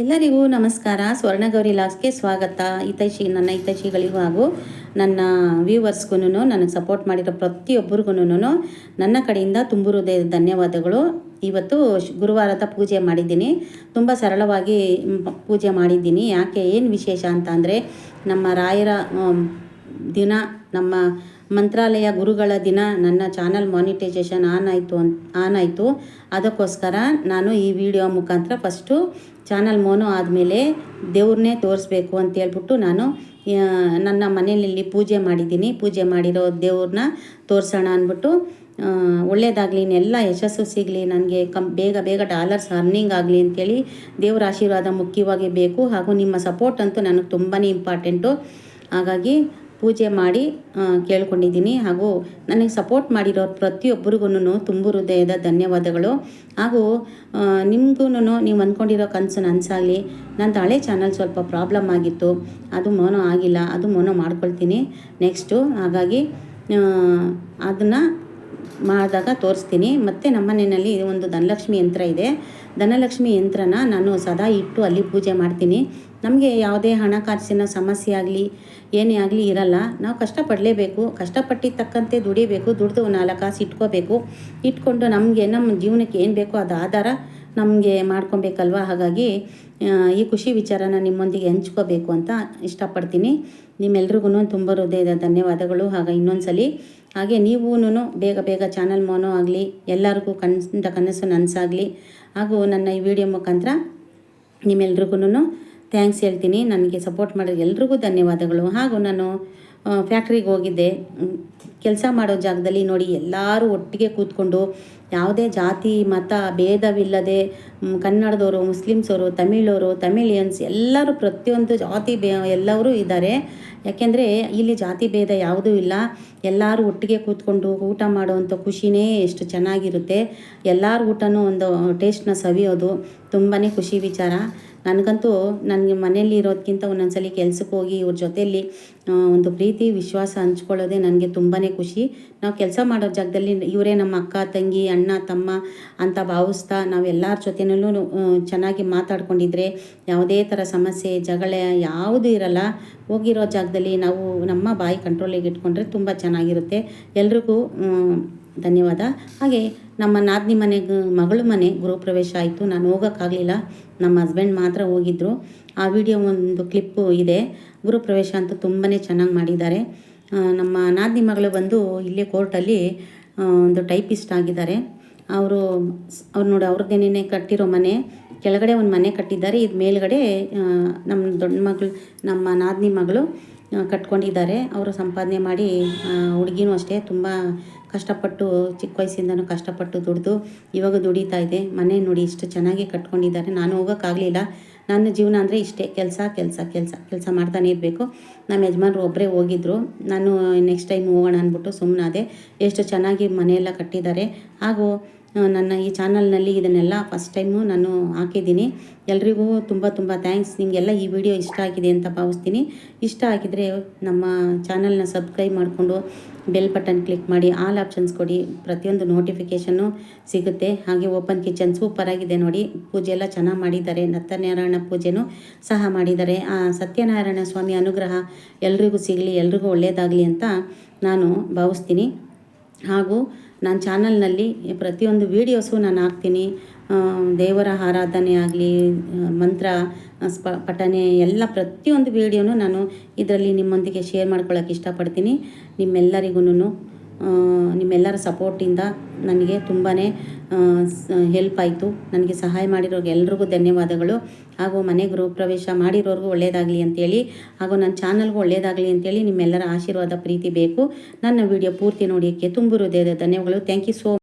ಎಲ್ಲರಿಗೂ ನಮಸ್ಕಾರ. ಸ್ವರ್ಣಗೌರಿ ಲಾಸ್ಗೆ ಸ್ವಾಗತ. ಹಿತೈಷಿ, ನನ್ನ ಹಿತೈಷಿಗಳಿಗೂ ಹಾಗೂ ನನ್ನ ವ್ಯೂವರ್ಸ್ಗೂ ನನಗೆ ಸಪೋರ್ಟ್ ಮಾಡಿರೋ ಪ್ರತಿಯೊಬ್ಬರಿಗೂ ನನ್ನ ಕಡೆಯಿಂದ ತುಂಬ ಧನ್ಯವಾದಗಳು. ಇವತ್ತು ಗುರುವಾರದ ಪೂಜೆ ಮಾಡಿದ್ದೀನಿ. ತುಂಬ ಸರಳವಾಗಿ ಪೂಜೆ ಮಾಡಿದ್ದೀನಿ. ಯಾಕೆ, ಏನು ವಿಶೇಷ ಅಂತ ಅಂದರೆ, ನಮ್ಮ ರಾಯರ ದಿನ, ನಮ್ಮ ಮಂತ್ರಾಲಯ ಗುರುಗಳ ದಿನ ನನ್ನ ಚಾನಲ್ ಮಾನಿಟೈಸೇಷನ್ ಆನ್ ಆಯಿತು ಅಂತ ಆನ್ ಆಯಿತು. ಅದಕ್ಕೋಸ್ಕರ ನಾನು ಈ ವಿಡಿಯೋ ಮುಖಾಂತರ ಫಸ್ಟು ಚಾನಲ್ ಮೋನು ಆದಮೇಲೆ ದೇವ್ರನ್ನೇ ತೋರಿಸ್ಬೇಕು ಅಂತ ಹೇಳ್ಬಿಟ್ಟು ನಾನು ನನ್ನ ಮನೆಯಲ್ಲಿ ಪೂಜೆ ಮಾಡಿದ್ದೀನಿ. ಪೂಜೆ ಮಾಡಿರೋ ದೇವ್ರನ್ನ ತೋರಿಸೋಣ ಅಂದ್ಬಿಟ್ಟು ಒಳ್ಳೆಯದಾಗಲಿ ಎಲ್ಲ ಯಶಸ್ಸು ಸಿಗಲಿ, ನನಗೆ ಕಮ್ ಬೇಗ ಬೇಗ ಡಾಲರ್ಸ್ ಅರ್ನಿಂಗ್ ಆಗಲಿ ಅಂತೇಳಿ ದೇವರ ಆಶೀರ್ವಾದ ಮುಖ್ಯವಾಗಿ ಬೇಕು. ಹಾಗೂ ನಿಮ್ಮ ಸಪೋರ್ಟ್ ಅಂತೂ ನನಗೆ ತುಂಬಾ ಇಂಪಾರ್ಟೆಂಟು. ಹಾಗಾಗಿ ಪೂಜೆ ಮಾಡಿ ಕೇಳ್ಕೊಂಡಿದ್ದೀನಿ. ಹಾಗೂ ನನಗೆ ಸಪೋರ್ಟ್ ಮಾಡಿರೋ ಪ್ರತಿಯೊಬ್ಬರಿಗೂ ತುಂಬು ಹೃದಯದ ಧನ್ಯವಾದಗಳು. ಹಾಗೂ ನಿಮಗೂ ನೀವು ಅಂದ್ಕೊಂಡಿರೋ ಕನಸು ನನಸಾಗಲಿ. ನನ್ನ ಹಳೆ ಚಾನಲ್ ಸ್ವಲ್ಪ ಪ್ರಾಬ್ಲಮ್ ಆಗಿತ್ತು. ಅದು ಮೋನೋ ಆಗಿಲ್ಲ. ಅದು ಮೋನೋ ಮಾಡ್ಕೊಳ್ತೀನಿ. ನೆಕ್ಸ್ಟು, ಹಾಗಾಗಿ ಅದನ್ನು ಮಾಡಿದಾಗ ತೋರಿಸ್ತೀನಿ. ಮತ್ತು ನಮ್ಮ ಮನೆಯಲ್ಲಿ ಒಂದು ಧನಲಕ್ಷ್ಮಿ ಯಂತ್ರ ಇದೆ. ಧನಲಕ್ಷ್ಮಿ ಯಂತ್ರನ ನಾನು ಸದಾ ಇಟ್ಟು ಅಲ್ಲಿ ಪೂಜೆ ಮಾಡ್ತೀನಿ. ನಮಗೆ ಯಾವುದೇ ಹಣಕಾಸಿನ ಸಮಸ್ಯೆ ಆಗಲಿ, ಏನೇ ಆಗಲಿ ಇರಲ್ಲ. ನಾವು ಕಷ್ಟಪಡಲೇಬೇಕು. ಕಷ್ಟಪಟ್ಟಿದ ತಕ್ಕಂತೆ ದುಡಿಬೇಕು. ದುಡಿದು ನಾಲ್ಕು ಕಾಸು ಇಟ್ಕೋಬೇಕು. ಇಟ್ಕೊಂಡು ನಮಗೆ, ನಮ್ಮ ಜೀವನಕ್ಕೆ ಏನು ಬೇಕೋ ಅದು ಆಧಾರ. ನಮಗೆ ಮಾಡ್ಕೊಬೇಕಲ್ವ? ಹಾಗಾಗಿ ಈ ಖುಷಿ ವಿಚಾರನ ನಿಮ್ಮೊಂದಿಗೆ ಹಂಚ್ಕೋಬೇಕು ಅಂತ ಇಷ್ಟಪಡ್ತೀನಿ. ನಿಮ್ಮೆಲ್ರಿಗೂ ತುಂಬ ಹೃದಯದ ಧನ್ಯವಾದಗಳು. ಹಾಗೆ ಇನ್ನೊಂದ್ಸಲಿ, ಹಾಗೆ ನೀವೂ ಬೇಗ ಬೇಗ ಚಾನಲ್ ಮೋನೋ ಆಗಲಿ, ಎಲ್ಲರಿಗೂ ಕನಸಿಂದ ಕನಸು ನನಸಾಗಲಿ, ಹಾಗೂ ನನ್ನ ಈ ವಿಡಿಯೋ ಮುಖಾಂತರ ನಿಮ್ಮೆಲ್ರಿಗೂ ಥ್ಯಾಂಕ್ಸ್ ಹೇಳ್ತೀನಿ. ನನಗೆ ಸಪೋರ್ಟ್ ಮಾಡಿದ ಎಲ್ರಿಗೂ ಧನ್ಯವಾದಗಳು. ಹಾಗೂ ನಾನು ಫ್ಯಾಕ್ಟ್ರಿಗೆ ಹೋಗಿದ್ದೆ. ಕೆಲಸ ಮಾಡೋ ಜಾಗದಲ್ಲಿ ನೋಡಿ ಎಲ್ಲರೂ ಒಟ್ಟಿಗೆ ಕೂತ್ಕೊಂಡು ಯಾವುದೇ ಜಾತಿ, ಮತ, ಭೇದವಿಲ್ಲದೆ ಕನ್ನಡದವರು, ಮುಸ್ಲಿಮ್ಸವರು ತಮಿಳವರು ತಮಿಳಿಯನ್ಸ್ ಎಲ್ಲರೂ ಪ್ರತಿಯೊಂದು ಜಾತಿ ಬೇ, ಎಲ್ಲರೂ ಇದ್ದಾರೆ. ಯಾಕೆಂದರೆ ಇಲ್ಲಿ ಜಾತಿ ಭೇದ ಯಾವುದೂ ಇಲ್ಲ. ಎಲ್ಲರೂ ಒಟ್ಟಿಗೆ ಕೂತ್ಕೊಂಡು ಊಟ ಮಾಡುವಂಥ ಖುಷಿನೇ ಎಷ್ಟು ಚೆನ್ನಾಗಿರುತ್ತೆ. ಎಲ್ಲರ ಊಟನೂ ಒಂದು ಟೇಸ್ಟ್ನ ಸವಿಯೋದು. ತುಂಬಾ ಖುಷಿ ವಿಚಾರ. ನನಗಂತೂ ನನಗೆ ಮನೆಯಲ್ಲಿ ಇರೋದಕ್ಕಿಂತ ಒಂದೊಂದ್ಸಲಿ ಕೆಲಸಕ್ಕೆ ಹೋಗಿ ಇವ್ರ ಜೊತೆಯಲ್ಲಿ ಒಂದು ಪ್ರೀತಿ, ವಿಶ್ವಾಸ ಹಂಚ್ಕೊಳ್ಳೋದೇ ನನಗೆ ತುಂಬಾ ಖುಷಿ. ನಾವು ಕೆಲಸ ಮಾಡೋ ಜಾಗದಲ್ಲಿ ಇವರೇ ನಮ್ಮ ಅಕ್ಕ, ತಂಗಿ, ಅಣ್ಣ, ತಮ್ಮ ಅಂತ ಭಾವಿಸ್ತಾ ನಾವು ಎಲ್ಲರ ಜೊತೆನಲ್ಲೂ ಚೆನ್ನಾಗಿ ಮಾತಾಡ್ಕೊಂಡಿದ್ರೆ ಯಾವುದೇ ಥರ ಸಮಸ್ಯೆ, ಜಗಳ ಯಾವುದೂ ಇರಲ್ಲ. ಹೋಗಿರೋ ಜಾಗದಲ್ಲಿ ನಾವು ನಮ್ಮ ಬಾಯಿ ಕಂಟ್ರೋಲಿಗೆ ಇಟ್ಕೊಂಡ್ರೆ ತುಂಬ ಚೆನ್ನಾಗಿರುತ್ತೆ. ಎಲ್ರಿಗೂ ಧನ್ಯವಾದ. ಹಾಗೆ ನಮ್ಮ ನಾದಿನಿ ಮನೆಗೆ ಮಗಳು ಮನೆ ಗೃಹಪ್ರವೇಶ ಆಯಿತು. ನಾನು ಹೋಗೋಕ್ಕಾಗಲಿಲ್ಲ. ನಮ್ಮ ಹಸ್ಬೆಂಡ್ ಮಾತ್ರ ಹೋಗಿದ್ದರು ಆ ವಿಡಿಯೋ ಒಂದು ಕ್ಲಿಪ್ಪು ಇದೆ. ಗೃಹಪ್ರವೇಶ ಅಂತೂ ತುಂಬಾ ಚೆನ್ನಾಗಿ ಮಾಡಿದ್ದಾರೆ. ನಮ್ಮ ನಾದಿನಿ ಮಗಳು ಬಂದು ಇಲ್ಲೇ ಕೋರ್ಟಲ್ಲಿ ಒಂದು ಟೈಪಿಸ್ಟ್ ಆಗಿದ್ದಾರೆ. ಅವರು, ಅವ್ರು ನೋಡಿ ಅವ್ರದ್ದೇನೇ ಕಟ್ಟಿರೋ ಮನೆ. ಕೆಳಗಡೆ ಒಂದು ಮನೆ ಕಟ್ಟಿದ್ದಾರೆ. ಇದು ಮೇಲ್ಗಡೆ ನಮ್ಮ ದೊಡ್ಡ ಮಗಳು, ನಮ್ಮ ನಾದಿನಿ ಮಗಳು ಕಟ್ಕೊಂಡಿದ್ದಾರೆ. ಅವರು ಸಂಪಾದನೆ ಮಾಡಿ ಹುಡುಗಿನೂ ಅಷ್ಟೇ. ತುಂಬ ಕಷ್ಟಪಟ್ಟು, ಚಿಕ್ಕ ವಯಸ್ಸಿಂದನೂ ಕಷ್ಟಪಟ್ಟು ದುಡಿದು ಇವಾಗ ದುಡಿತಾ ಇದೆ. ಮನೆ ನೋಡಿ ಇಷ್ಟು ಚೆನ್ನಾಗಿ ಕಟ್ಕೊಂಡಿದ್ದಾರೆ. ನಾನು ಹೋಗೋಕ್ಕಾಗಲಿಲ್ಲ. ನನ್ನ ಜೀವನ ಅಂದರೆ ಇಷ್ಟೇ. ಕೆಲಸ ಕೆಲಸ ಕೆಲಸ ಕೆಲಸ ಮಾಡ್ತಾನೆ ಇರಬೇಕು. ನಮ್ಮ ಯಜಮಾನ್ರು ಒಬ್ಬರೇ ಹೋಗಿದ್ರು. ನಾನು ನೆಕ್ಸ್ಟ್ ಟೈಮ್ ಹೋಗೋಣ ಅಂದ್ಬಿಟ್ಟು ಸುಮ್ಮನಾದೆ ಎಷ್ಟು ಚೆನ್ನಾಗಿ ಮನೆಯೆಲ್ಲ ಕಟ್ಟಿದ್ದಾರೆ. ಹಾಗೂ ನನ್ನ ಈ ಚಾನಲ್ನಲ್ಲಿ ಇದನ್ನೆಲ್ಲ ಫಸ್ಟ್ ಟೈಮು ನಾನು ಹಾಕಿದ್ದೀನಿ. ಎಲ್ರಿಗೂ ತುಂಬ ತುಂಬ ಥ್ಯಾಂಕ್ಸ್ ನಿಮಗೆಲ್ಲ ಈ ವಿಡಿಯೋ ಇಷ್ಟ ಆಗಿದೆ ಅಂತ ಭಾವಿಸ್ತೀನಿ. ಇಷ್ಟ ಆಗಿದರೆ ನಮ್ಮ ಚಾನಲ್ನ ಸಬ್ಸ್ಕ್ರೈಬ್ ಮಾಡಿಕೊಂಡು ಬೆಲ್ ಬಟನ್ ಕ್ಲಿಕ್ ಮಾಡಿ ಆಲ್ ಆಪ್ಷನ್ಸ್ ಕೊಡಿ. ಪ್ರತಿಯೊಂದು ನೋಟಿಫಿಕೇಷನ್ನು ಸಿಗುತ್ತೆ. ಹಾಗೆ ಓಪನ್ ಕಿಚನ್ ಸೂಪರ್ ಆಗಿದೆ ನೋಡಿ. ಪೂಜೆ ಎಲ್ಲ ಚೆನ್ನಾಗಿ ಮಾಡಿದ್ದಾರೆ. ನತ್ತನಾರಾಯಣ ಪೂಜೆನೂ ಸಹ ಮಾಡಿದ್ದಾರೆ. ಆ, ಸತ್ಯನಾರಾಯಣ ಸ್ವಾಮಿ ಅನುಗ್ರಹ ಎಲ್ರಿಗೂ ಸಿಗಲಿ, ಎಲ್ರಿಗೂ ಒಳ್ಳೆಯದಾಗಲಿ ಅಂತ ನಾನು ಭಾವಿಸ್ತೀನಿ. ಹಾಗೂ ನನ್ನ ಚಾನಲ್ನಲ್ಲಿ ಪ್ರತಿಯೊಂದು ವೀಡಿಯೋಸು ನಾನು ಹಾಕ್ತೀನಿ. ದೇವರ ಆರಾಧನೆ ಆಗಲಿ ಮಂತ್ರ ಸ್ಪ ಪಠನೆ ಎಲ್ಲ ಪ್ರತಿಯೊಂದು ವೀಡಿಯೋನು ನಾನು ಇದರಲ್ಲಿ ನಿಮ್ಮೊಂದಿಗೆ ಶೇರ್ ಮಾಡ್ಕೊಳ್ಳೋಕೆ ಇಷ್ಟಪಡ್ತೀನಿ. ನಿಮ್ಮೆಲ್ಲರಿಗೂ ನಿಮ್ಮೆಲ್ಲರ ಸಪೋರ್ಟಿಂದ ನನಗೆ ತುಂಬಾ ಹೆಲ್ಪ್ ಆಯಿತು. ನನಗೆ ಸಹಾಯ ಮಾಡಿರೋರ್ಗೆ ಎಲ್ರಿಗೂ ಧನ್ಯವಾದಗಳು. ಹಾಗೂ ಮನೆ ಗೃಹ ಪ್ರವೇಶ ಮಾಡಿರೋರ್ಗೂ ಒಳ್ಳೆಯದಾಗಲಿ ಅಂತೇಳಿ, ಹಾಗೂ ನನ್ನ ಚಾನಲ್ಗೂ ಒಳ್ಳೆಯದಾಗಲಿ ಅಂತೇಳಿ ನಿಮ್ಮೆಲ್ಲರ ಆಶೀರ್ವಾದ, ಪ್ರೀತಿ ಬೇಕು. ನನ್ನ ವಿಡಿಯೋ ಪೂರ್ತಿ ನೋಡೋಕ್ಕೆ ತುಂಬು ಧನ್ಯವಾದಗಳು. Thank you so